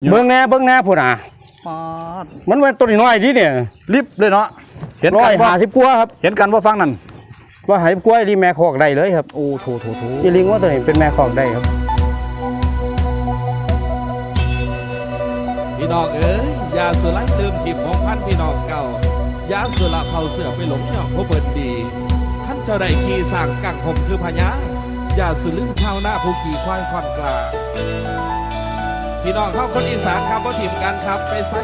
เบิ่งแหน่เบิ่งแหน่พุ่นน่ะปาดมันว่าตัวน้อยๆดิเนี่ยลิบเลยเนาะเห็นร้กัอนยบ่ห้าสิบกว่าครับเห็นกันว่าฟังนั่นว่าหายกล้วยที่แม่คอกได้เลยครับโอ้โถโถโถอีลิงว่าตัวนี้เป็นแม่คอกได้ครับ พี่น้องเอ๋ยยาสุไลลืมทิพย์ของพันพี่น้องเก่ายาสุละเผาเสือไปหลงหยอกผู้เปิดดีท่านเจ้าได้ขี่สั่งกังผมคือพญายาสุลืมชาวนาผู้ขี่ควายคอนกลา พี่น้องเข้าคนอีสานครับว่าทีมกันครับ ไปไซ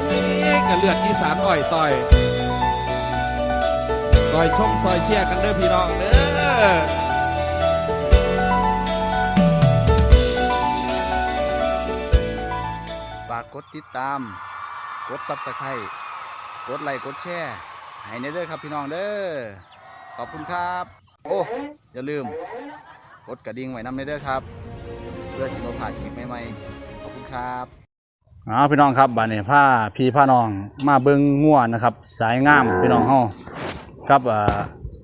กับเลือดอีสานอ่อยต่อยซอยชมซอยเชียร์กันเด้อพี่น้องเด้อากกดติดตาม กดซับสไครต์กดไลค์ กดแชร์ ให้ในเด้อครับพี่น้องเด้อ ขอบคุณครับ โอ้ อย่าลืม กดกระดิ่งไว้นำในเด้อครับ เพื่อที่เราผ่านคลิปใหม่ๆ คุณครับอ๋อพี่น้องครับบ้านนี้ผ้าพี่ผ้าน้องมาเบิ่งง่วนะครับ สายงามพี่น้องเฮาครับอ่า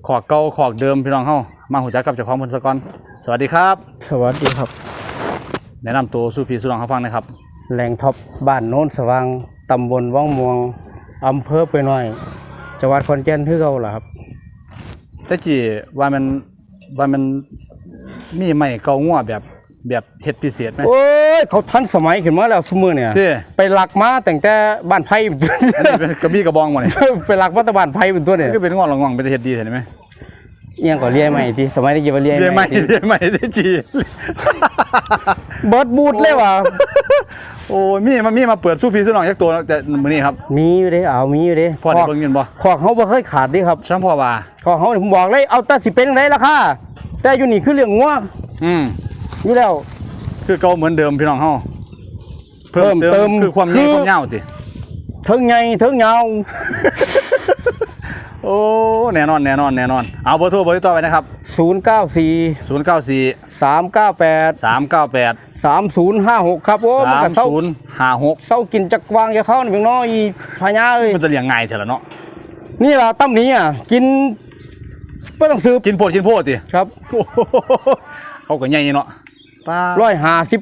ขอกเก่าขอกเดิมพี่น้องเฮามาหูจักกับเจ้าของเพิ่นซะก่อนสวัสดีครับ สวัสดีครับ แนะนำตัวสู่พี่สู่น้องเขาฟังหนะครับ แหล่งท็อปบ้านโน้นสว่างตำบลว่องม่วงอำเภอไปหน่อย จังหวัดขอนแก่นคือเก่าล่ะครับ แต่จีว่ามันว่ามันมีไม้เก่าง่วแบบ แบบเฮ็ดพิเศษไหม โอ้ยเขาทันสมัยขึ้นมาแล้วสมือเนี่ยเด้ ไปหลักมาแต่งแต่บ้านไผ่เป็นตัวอันนี้เป็นกระบี่กระบองบ่นี่ไปหลักมาแต่บ้านไผ่เป็นตัวเนี่ยก็เป็นงอนละงองเป็นเฮ็ดดีเห็นไหมเอียงก็เรียใหม่ทีสมัยนี้กี่ว่าเรียเรียนใหใหม่ม่ติเรียนใหม่ได้จีเบิร์ดบูดเลยว่ะโอ้ยมีมามีมาเปิดสู้พี่สู้น้องจักตัวแต่มื้อนี้ครับมีอยู่เด้เอามีอยู่เด้พ่อได้เบิ่งเงินบ่ขอกเขาบ่เคยขาดเดิครับช่างพ่อว่าขอกเขานี่ผมบอกเลยเอาแต่สิเป็นจังไดราคาแต่อยู่นี่คือเรื่องงัวอืม อยู่แล้ว คือเก่าเหมือนเดิมพี่น้องเฮาเพิ่มเติมคือความคืยาวอความยาวติเทิงใหญ่เทิงยาวโอ้แน่นอนแน่นอนแน่นอนเอาเบอร์โทรเบอร์ติดต่อไว้นะครับ 094 094 398 398 3056 ครับโอ้มันก็เศร้า3056เศร้ากินจักวางจะเข้านี่เพียงน้อยอีพญาเอ้ยมันจะเลี้ยงง่ายเถอะละเนาะนี่ล่ะตั้มนี้อะกินไม่ต้องซื้อกินโพดกินโพดติครับโอ้โหเขาก็ใหญ่เนาะ ป้าร้อยห้าสิบ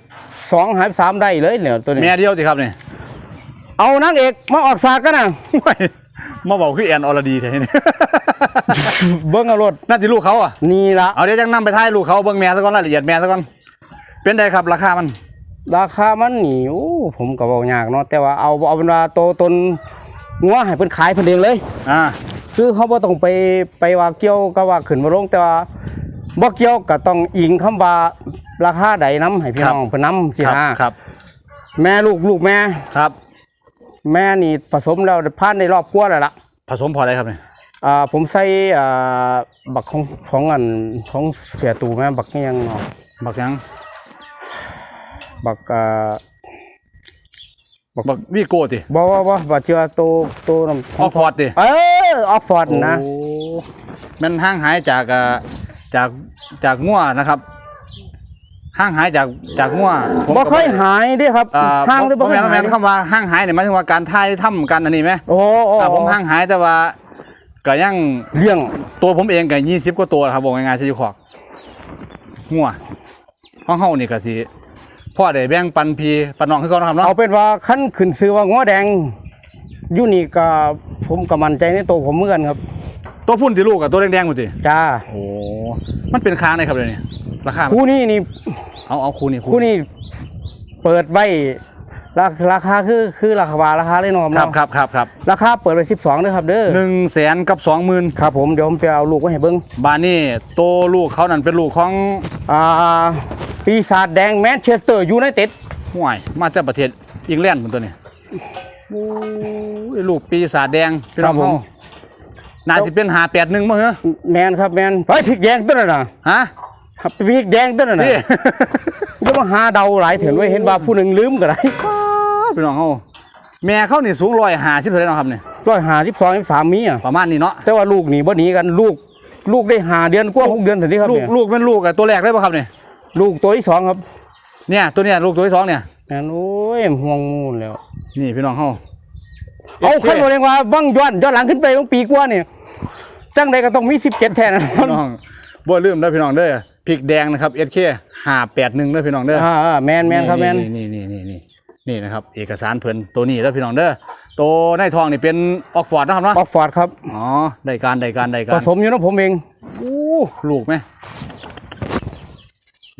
สองหายสามได้เลยเนี่ยตัวนี้แม่เดียวสิครับนี่เอานางเอกมาออกสากกันนะไม่มาบอกคือแอนอรดีแท้นี่เบิ้งเอารถน่าจะลูกเขาอะนี่ละเอาเดี๋ยวจังนำไปท้ายลูกเขาเบิ่งแม่ซะก่อนรายละเอียดแม่ซะก่อนเป็นไดครับ ราคามัน ราคามันนี่โอ้ผมก็บอกยากเนาะแต่ว่าเอาเอาเป็นว่าโตตนงัวให้เพิ่นขายเพิ่นเองเลย อ่า คือเขาบ่ต้องไปไปว่าเกี่ยวกับว่าขึ้นมาลงแต่ว่า บ่เกี่ยวก็ต้องอิงคำว่าราคาใดนํให้พี่น้องเพิ่นนํสิครับนะครับ แม่ลูกลูกแม่ครับ แม่นี่ผสมแล้วผ่านในรอบกว่าแล้วล่ะผสมพอได้ครับนี่อ่าผมใส่อ่าบักของของอันของเสียตูแม่บักนี่ยังเนาะบักหยังบักอ่าบักวีโก้ติบ่ว่าว่าบักเชื่อโตโตนำออกฟอร์ดติเออออกฟอร์ดนะโอ้แมันห่างหายจากอ่า จากจากงัวนะครับห่างหายจากจากงัวผมบ่ก็ ค่อยหายเด้ครับอ่าห่างแต่บ่บ่ค่อยแม่นบ่หาแม่ยนคำว่าห่างหายเนี่ยหมายถึงว่าการทายถ้ำกันอันนี้ไหมโอ้โอ้อ่าผมห่างหายแต่ว่าก็ยังเลี้ยงตัวผมเองก็ยี่สิบกว่าตัวครับบอกง่ายๆที่อยู่ขอกงัวห้องเฮานี่ก็สิพ่อได้แบ่งปันพี่ปันน้องคือเขานะครับเนาะเอาเป็นว่าคันขึ้นซื้อว่างัวแดงอยู่นี่ก็ผมก็มั่นใจในตัวผมเหมือนกันครับ ตัวพุ่นที่ลูกกับตัวแดงๆหมดติจ้าโอ้ มันเป็นค้างเลยครับเดี๋ยวนี้ราคาคู่นี้นี่เอาเอาคูนี่คู่นี้เปิดไว้ราราคาคือคือราคาว่าราคาเลยเนาะครับเนาะครับครับครับราคาเปิดไป12เด้อครับเด้อหนึ่งแสนกับสองหมื่นครับผมเดี๋ยวผมไปเอาลูกไว้ให้เบิ่งบานนี่โตวลูกเขานั่นเป็นลูกของอ่าปีศาจแดงแมนเชสเตอร์ยูไนเต็ดห่วยมาจากประเทศอังกฤษคนตัวนี้โอ้ยลูกปีศาจแดงพี่น้องเขา น่าจะเป็นหาแปดหนึ่งมั้งเหรอแมนครับแมนไปพริกแดงตัวนั้นน่ะฮะครับพริกแดงตัวนั้นน่ะนี่จะมาหาเดาหลายเถินไว้เห็นว่าผู้หนึ่งลืมก็ได้พี่น้องเขาแม่เขานี่สูงร้อยหาสิบเท่าไหร่เนาะครับเนี่ยร้อยหาสิบสองสิบสามมีอะประมาณนี้เนาะแต่ว่าลูกหนีบ่หนีกันลูก ลูกได้หาเดือนกว่าหกเดือนถึงที่ครับลูกเนี่ยลูกเป็นลูกกับตัวแรกได้ป่ะครับเนี่ยลูกตัวที่สองครับ เนี่ยตัวเนี้ยลูกตัวที่สองเนี่ยแมนโอ้ยห่วงมูลแล้ว นี่พี่น้องเขา เอาขั้นบริว่าบังย้อนย้อนหลังขึ้นไปตั้งปีกว่าเนี่ยจังใดก็ต้องมีสิบเจ็ดแทนนะพี่น้องบ่ลืมเด้อพี่น้องเด้อพริกแดงนะครับเอสเคห้าแปดหนึ่งเด้อพี่น้องเด้ออ่าอ่าแมนแมนครับแมนนี่นี่นี่นี่นี่นี่นะครับ เอกสารเพิ่นตัวนี้แล้วพี่น้องเด้อตัวในทองนี่เป็นออกฟอร์ดนะครับเนาะออกฟอร์ดครับอ๋อได้การได้การได้กาผรสมอยู่นะผมเองอู้ลูกไหม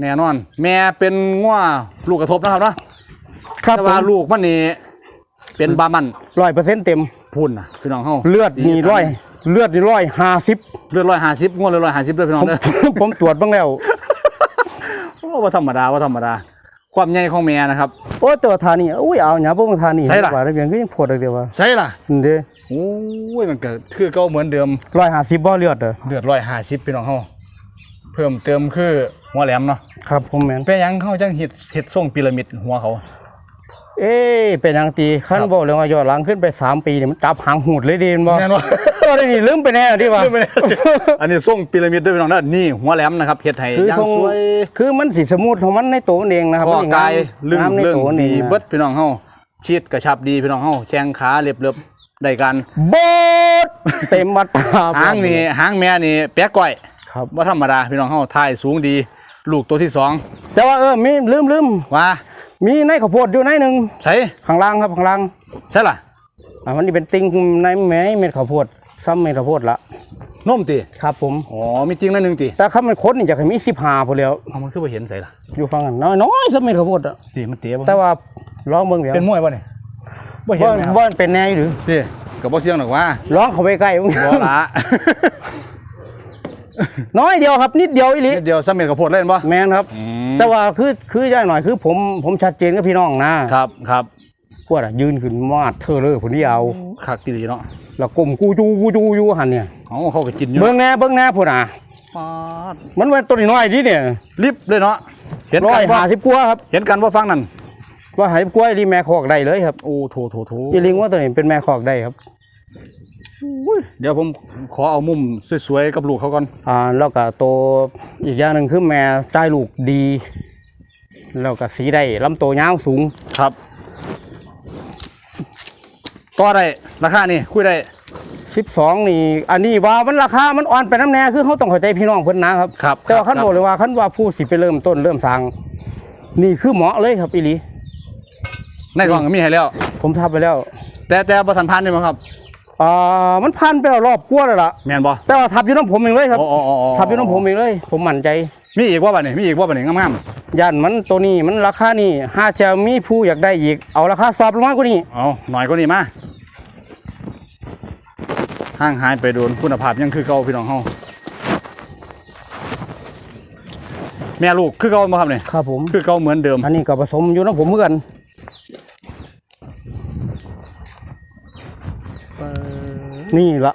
แน่นอน แม่เป็นง่วลูกกระทบนะครับเนาะครับแต่ว่าลูกมันนี่ เป็นบามันร้อยเปอร์เซ็นต์เต็มพุ่นนะพี่น้องเฮาเลือดมีร้อยเลือดนี่ร้อยห้าสิบเลือดร้อยห้าสิบง่วเลยร้อยห้าสิบด้วยพี่น้องผมเด้อผมตรวจบ้างแล้วโอ้ว่าธรรมดาว่าธรรมดา ความใหญ่ของแม่นะครับโอ้ตัวทานี่อุ้ยเอาหยาบ่งทานี่ใช่ล่ะว่าได้เพียงก็ยังปวดเดียวว่าใช่ล่ะเด้โอ้ยมันก็คือเก่าเหมือนเดิมร้อยห้าสิบบ่เลือดเด้อเลือดร้อยห้าสิบพี่น้องเฮาเพิ่มเติมคือหัวแหลมเนาะครับผมแม่นเป็นหยังเขาจังเฮ็ดเฮ็ดทรงพีระมิดหัวเขา เอ๊ะเป็นหยังตีขั้นครับบอกเลยว่าย้อนหลังขึ้นไปสามปีเนี่ยมันจับหางหูดเลยเดีนบ่แน่นอนก็ได้นี่ลืมไปแน่ดิว่าอันนี้ทรงพีระมิดด้วยพี่น้องเด้อนี่หัวแหลมนะครับเฮ็ดให้คืออย่างทรงสวยคือมันสิสมูทของมันในตัวมันเองนะครับข้อมันกายลึงงามในเรื่องตัวมันเอดีงเบิดพี่น้องเฮาชีดกระชับดีพี่น้องเฮาแข้งขาเรียบเรียบได้กันโบดเต็มมาตราหางนี่หางแม่นี่แป๊กก้อยครับบ่ธรรมดาพี่น้องเฮาท้ายสูงดี ลูกตัวที่สองแต่ว่าเออมีลืมลืมว่า มีในข้าวโพดอยู่ในหนึ่งใส่ข้างล่างครับข้างล่างใช่ล่ะอะมันนี่เป็นติงในแม่เม็ดข้าวโพดซ้ำเม็ดข้าวโพดละนมติครับผมอ๋อมีจริงนั่นหนึงติแต่ถ้ามันคดนี่จะให้มีสิบห้าพอแล้วเอามันคือบ่เห็นใส่ล่ะอยู่ฟังกันน้อยน้อยๆซ้ำเม็ดข้าวโพดอะติมันเตะบ่แต่ว่าลองเบิ่งเดี๋ยวเป็นมวยบ่นี่บ่เห็นว่าแม่ว่ามันเป็นแน่อยู่หรือติก็บ่เสียงหรอกว่าลองเข้าไปใกล้เบิ่งบ่ละน้อยเดียวครับนิดเดียวอีหลีนิดเดียวซ้ำเม็ดข้าวโพดเล่นบ่แม่นครับอืม แต่ว่าคือคืออย่างหน่อยคือผมผมชัดเจนกับพี่น้องนะครับครับพวกอะยืนขึ้นมาดเธอเลยคนที่เอาคักดีเนาะแล้วกลมกูจูกูจูอยู่หันเนี่ยเอาเขาก็กินอยู่เบิ่งแน่เบิ่งแน่พุ่นอะปาดมันว่าตัวน้อยๆนี่เนี่ยลิบเลยเนาะเห็นร้อกัยนบ่ห้าสิบกว่าครับ เห็นกันบ่ฟังนั่นว่าหายกล้วยที่แม่คอกได้เลยครับโอ้โถโถโถอีลิงว่าตัวนี้เป็นแม่คอกได้ครับ เดี๋ยวผมขอเอามุมสวยๆกับลูกเขาก่อน อ่าแล้วก็ตัวอีกอย่างหนึ่งคือแม่จ่ายลูกดี แล้วก็สีได้ลำตัวยาวสูงครับต่อได้ราคานี่คุยได้12นี่ อันนี้ว่ามันราคา มันอ่อนไปน้ำแน่คือเขาต้องเข้าใจพี่น้องเพิ่นนะครับครับแต่ว่าขั้นครับบอกเลยว่าขั้นว่าผู้สิไปเริ่มต้นเริ่มสร้าง นี่คือเหมาะเลยครับอีหลีในกล่องก็มีให้แล้ว ผมทับไปแล้ว แต่แต่บ่ทันพันได้มั้งครับ อ่ามันพันไปแล้วรอบกว่าแล้วล่ะ แม่นบ่แต่ว่าทับอยู่น้ำผมเองเลยครับอ๋ออ๋ออ๋อทับอยู่น้ำผมเองเลย ผมมั่นใจ มีอีกว่าบัดนี้มีอีกว่าบัดนี้งามย่านมันตัวนี้มันราคานี่ห้าจะมีผู้อยากได้อีก เอาราคาสอบลงมากกว่านี้ ๆเอาหน่อยกว่านี้มาห่างหายไปโดนคุณภาพยังคือเก่าพี่น้องเฮาแม่ลูกคือเก่าบ่ครับนี่ครับผม คือเก่าเหมือนเดิมอันนี้ก็ผสมอยู่น้ำผมเหมือนกัน นี่ละ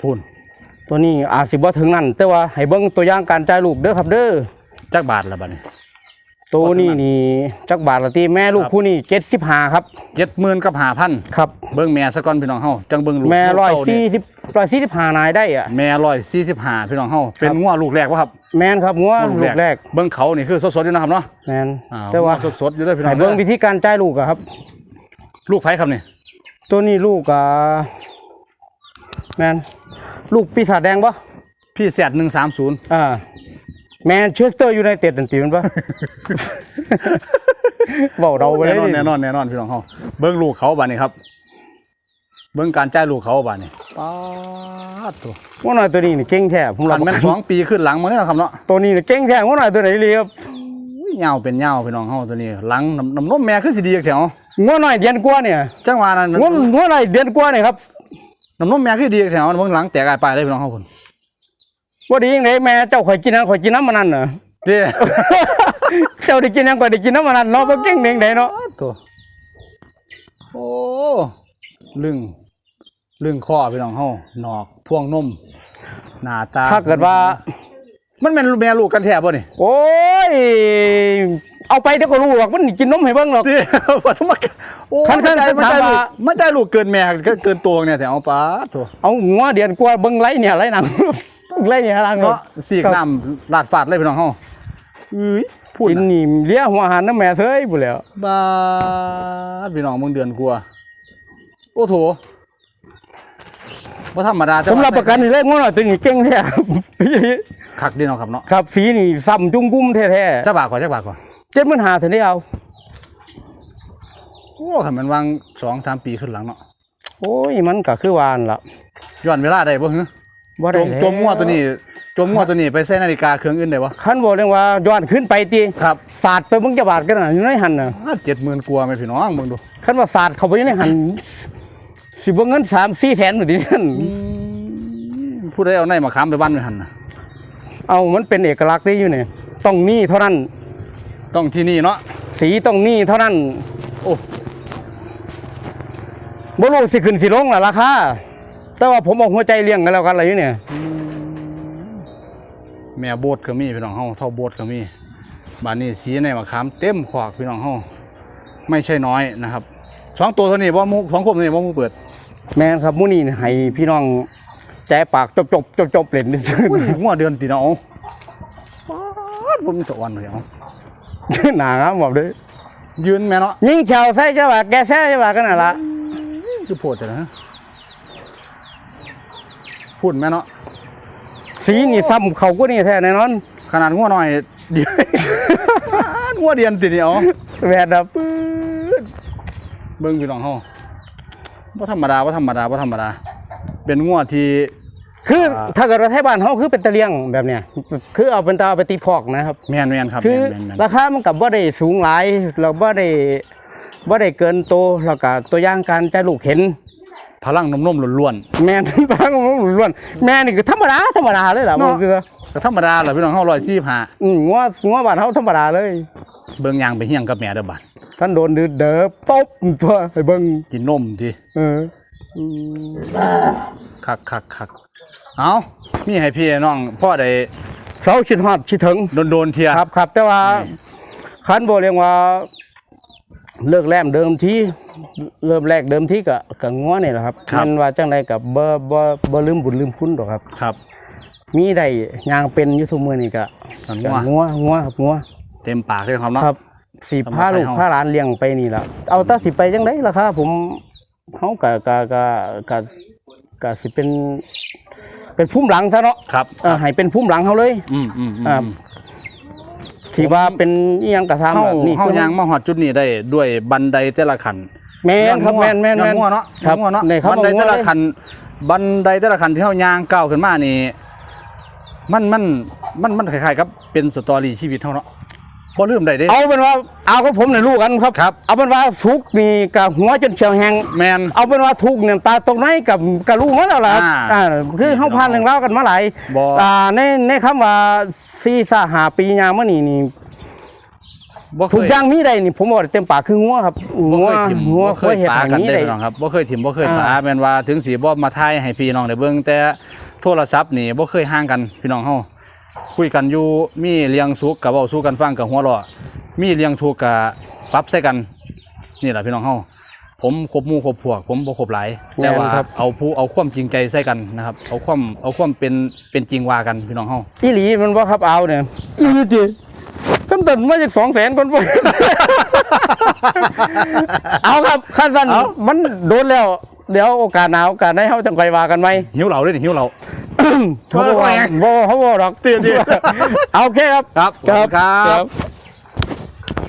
พูนตัวนี้อาจสิบ่ถึงนั่นแต่ว่าให้เบิ่งตัวอย่างการจ่ายลูกเด้อครับเด้อจักบาทละบัดนี้ตัวนี้นี่จักบาทละตีแม่ลูกครับคู่นี้75ครับ70,000กับ5,000ครับเบิ่งแม่ซะก่อนพี่น้องเฮาจังเบิ่งลูกแม่ลูกร้อยเต้านี่สี่สิบร้อยสี่สิบห้านายได้อะแม่ร้อยสี่สิบห้าพี่น้องเฮาเป็นงัวลูกแรกวะครับ แม่นครับงัวลูกแรก เบิ้งเขานี่คือสดๆอยู่นะครับเนาะแม่นอ่แต่ว่างัสดๆอยู่เลยพี่น้อให้งเบิ่งวิเด้อธีการจ่ายลูกอะครับ ลูกไผครับนี่ ตัวนี้ลูกอะแม่นลูกปีศาจแดงปะพี่แซดหนึ่งสามศูนย์อ่าแมนเชสเตอร์ยูไนเต็ดตันตีมันปะ บอกเราไปเลแน่ยนอนแน่นอนแน่นอนพี่น้องเฮาเบิ้งลูกเขาบ้านี้ครับ เบิ้งการจ่ายลูกเขาบ้านี้ป๊าดตัวว่าหน่อยตัวนี้นี่เก่งแท้ผมคัรับนแม่นสองปีขึ้นหลังมาเนี่ยนะครับเนาะตัวนี้นี่เก่งแท้ว่าหน่อยตัวไหนเลยครับอุ้ยเหงาเป็นเหงาพี่น้องเฮาตัวนี้หลังน้ำน้ำนมแม่คือสิดีจักแถว งัวหน่อยเดือนกว่าเนี่ยจังหวะนั้นงัวงัวหน่อยเดือนกว่าเนี่ยครับน้ำนมแม่คือดีจักแถวเบิ้งหลังแตกอายไปเลยพี่น้องเฮาพุ่นว่าดียังไงแม่เจ้าข่อยกินน้ำข่อยกินน้ำมันนั่นเหรอเด้เจ้าได้กินยังข่อยได้กินน้ำมันนั่นเนาะบ่เก่งเด้งไดเนาะตัวโอ้ลึงลึงข้อพี่น้องเฮาหนอกพ่วงนมหน้าตาถ้าเกิดว่า มันเป็นแม่ลูกกันแท้บ่นี่โอ้ย เอาไปเดี๋ยวก็รู้หรอกมันกินนมให้เบิ่งหรอก ที่ว่าทำไมโอ้คันคันไม่ใจคันไม่ใจถามลูกว่าไม่ใจลูกเกินแม่ก็เกินตัวเนี่ยแต่เอาป้าตัวเอางัวเดือนกว่าเบิ่งไรเนี่ยไรหนัง ไรเนี่ยหนังเนาะสีกน้ำลาดฟาดเลยพี่น้องเฮาอุ้ยพูดกินนะนี่เลี้ยหัวหันน้ำแม่เซยบุแหล้วบ้าดพี่น้องมึงเดือนกลัวโอ้โถว่าธรรมดาแต่ผมรับประกันนี่เลยงัวหน่อยตัวนี้เก่งแท้ครับคักดีเนาะครับเนาะครับสีนี่ซ้ำจุ้งกุ้มแท้จักบาทก่อนจักบาทก่อนๆ เจ็ดหมื่นหาเท่านี้เอาอ้คันมันวางสองสามปีขึ้นหลังเนาะโอ้ยมันก็คือวานั่นล่ะย้อนเวลาได้บ่ฮึบ่จได้มแล้วจมงัวตัวนี้ จมงัวตัวนี้ไปใส่นาฬิกาเครื่องอื่นได้บ่คันบอกเลยว่าย้อนขึ้นไปติครับศาสตร์ไปเบิ่งจะบาทกันน่ะอยู่ในหันน่ะเจ็ดหมื่นกว่าไหมพี่น้องเบิ่งดูคันว่าศาสตร์เข้าไปอยู่ในหันสิบ่เงิน3 4แสนอยู่ดินั่นผู้ใดเอาในมาค้ำไปบ้านไปหันน่ะเอามันเป็นเอกลักษณ์นี่อยู่นี่ต้องนี่เท่านั้น ต้องที่นี่เนาะสีต้องนี่เท่านั้น โอ้บ่รู้สิขึ้นสิลงล่ะราคาแต่ว่าผมเอาหัวใจเลี้ยงกันแล้วกันอะไรอยู่เนี่ยแม่โบดก็มีพี่น้องเฮาเท่าโบดก็มีบ้านนี้สีในมะขามเต็มขวากพี่น้องเฮาไม่ใช่น้อยนะครับสองตัวเท่านี้บ่หมูสองคมนี่บ่หมูเปิด แม่นครับมื้อนี้ให้พี่น้องแจ้ปากจบจบจบจบๆเล่นซื่ออุ้ยงัวเดือนตีเนาะเอาป๊าดบ่มีตะวันเลยเอาๆ หนางามบอกเด้อยืนแม่เนาะยิงเชาวใส่จะว่าแกแซ่จะว่ากันน่ะล่ะคือโพดแต่นะพูดแม่เนาะสีนี่ซ้ำเขาก็นี่แท้แน่นอน ขนาดงัวน้อยเดียวงัวเดียนติเดียวแม่นครับเบิ่งพี่น้องเฮาบ่ธรรมดาบ่ธรรมดาบ่ธรรมดา เป็นงัวที่ คือถ้าเกิดว่าไทยบ้านเฮาคือเป็นตะเลียงแบบเนี้ยคือเอาเป็นตาเอาไปตีพอกนะครับแม่นแม่นครับคือแม่นแม่นราคามันกับบ่ได้สูงหลายเราบ่ได้บ่ได้เกินโตวแล้วก็ตัวอย่างการใจายลูกเห็นพลังนมๆล้วนแม่นบางล้วนแม่นี่คือธรรมดาธรรมดาเลยล่ะเนาะบ่คือๆก็ธรรมดาล่ะพี่น้องเฮา145อืมงัวงัวบ้านเฮาธรรมดาเลย เบิ่งยางไปเฮียงกับแม่เด้อบัดท่านโดนดื้อเด้อตบตัวให้เบิ่งกินนมทีเออคักคักคัก เอามีให้พี่น้องพ่อได้เสาชิดฮอดชิดถึงโดนๆเทียครับครับ แต่ว่าคันบ่เรียกว่า เลิกแรมเดิมทีเริ่มแรกเดิมทีก็ก็งัวนี่แหละครับมันว่าจังไดก็บ่บ่บ่ลืมบุญลืมคุณดอกครับครับ มีได้ยางเป็นอยู่ซุมื้อนี่ก็กันก็งัวงัวงัวครับงัวเต็มปากเลยครับเนาะครับสิสำหรับพาลูกให้เฮาพาหลานเลี้ยงไปนี่ล่ะเอาแตาสิไปจังไดล่ะครับผมเฮาก็ก็ก็ก็ ก็สิเป็น เป็นพุ่มหลังซะเนาะครับเออให้เป็นพุ่มหลังเฮาเลย อืมอืมอืมอ่าสิว่าเป็นอีหยังก็ตามเฮาแบบนี้เฮายางมาฮอดจุดนี้ได้ด้วยบันไดแต่ละขั้นแม่นครับแม่นแม่นย้อแม่นงัวเนาะครับย้อนงัวเนาะในคำบันไดว่างัวแต่ละเลยขั้นบันไดแต่ละขั้นที่เฮายางก้าวขึ้นมานี่มันมันมันมันคล้ายๆกับเป็นสตอรี่ชีวิตเฮาเนาะ บ่ลืมได้เด้ เอาเป็นว่าเอากับผมเนี่ยลูกกันครับ ครับ เอาเป็นว่าทุกข์นี่กับหัวจนเฉียวแหงแมนเอาเป็นว่าทุกข์เนี่ยตาตรงไหนกับกับลูกมาแล้วล่ะอ่าอ่าคือเฮาผ่านเรื่องราวกันมาหลายบ่ อ่าในในคำว่าซีซ่าหาปียามมานี่นี่บ่เคทุกยอย่างมีได้นี่ผมบอกได้เต็มปากคืองัวครับบ่งัวเคยถิ่มงัวบ่เคเคยยเฮ็ดปาทางกันนี้ได้ได้พี่น้องครับบ่เคยถิ่มบ่เคยอ่าปาแม่นว่าถึงสีบ่มาทายให้พี่น้องได้เบิ่งแต่โทรศัพท์นี่บ่เคยห่างกันพี่น้องเฮา คุยกันอยู่มีเลี้ยงสุขก็เว้าสู่กันฟังกับหัวเราะมีเลี้ยงทุกข์ก็ปรับใส่กัน นี่แหละพี่น้องเฮาผมคบหมู่คบพวก ผมบ่คบหลายแต่ว่าแม่นครับเอาผู้เอาความจริงใจใส่กันนะครับ เอาความเอาความเป็นเป็นจริงว่ากันพี่น้องเฮาอีหลีมันบ่ครับเอาเนี่ยอีหลีจิขั้นต้นมาจาก200,000คนบ่เอาครับขั้นต้นเอามันโดนแล้ว เดี๋ยวโอกาสหน้าโอกาสได้เฮาจังค่อยว่ากันไหมหิวเหล่าด้วยนี่หิวเหล่า เขาบอกว่าเออว่าไงบ่เขาบอกหรอกเตี้ยๆเอาโอเคครับ ครับขอบคุณครับ